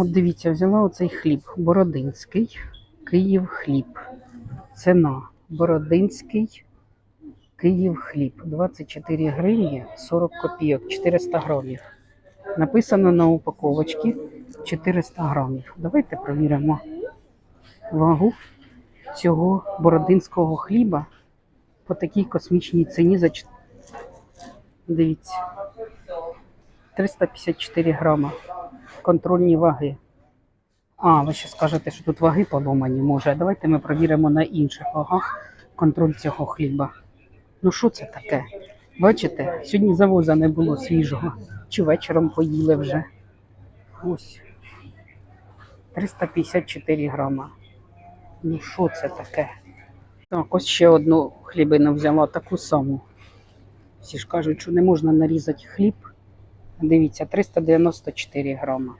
От дивіться, взяла оцей хліб Бородинський, Київ хліб. Ціна Бородинський, Київ хліб. 24 гривні 40 копійок, 400 грамів. Написано на упаковочці 400 грамів. Давайте провіримо вагу цього бородинського хліба по такій космічній ціні за Дивіться. 354 грама. Контрольні ваги. А, ви ще скажете, що тут ваги поломані, може. Давайте ми провіримо на інших вагах контроль цього хліба. Ну що це таке? Бачите, сьогодні завоза не було свіжого. Чи вечором поїли вже. Ось. 354 грама. Ну що це таке? Так, ось ще одну хлібину взяла, таку саму. Всі ж кажуть, що не можна нарізати хліб. Дивіться, 394 грама.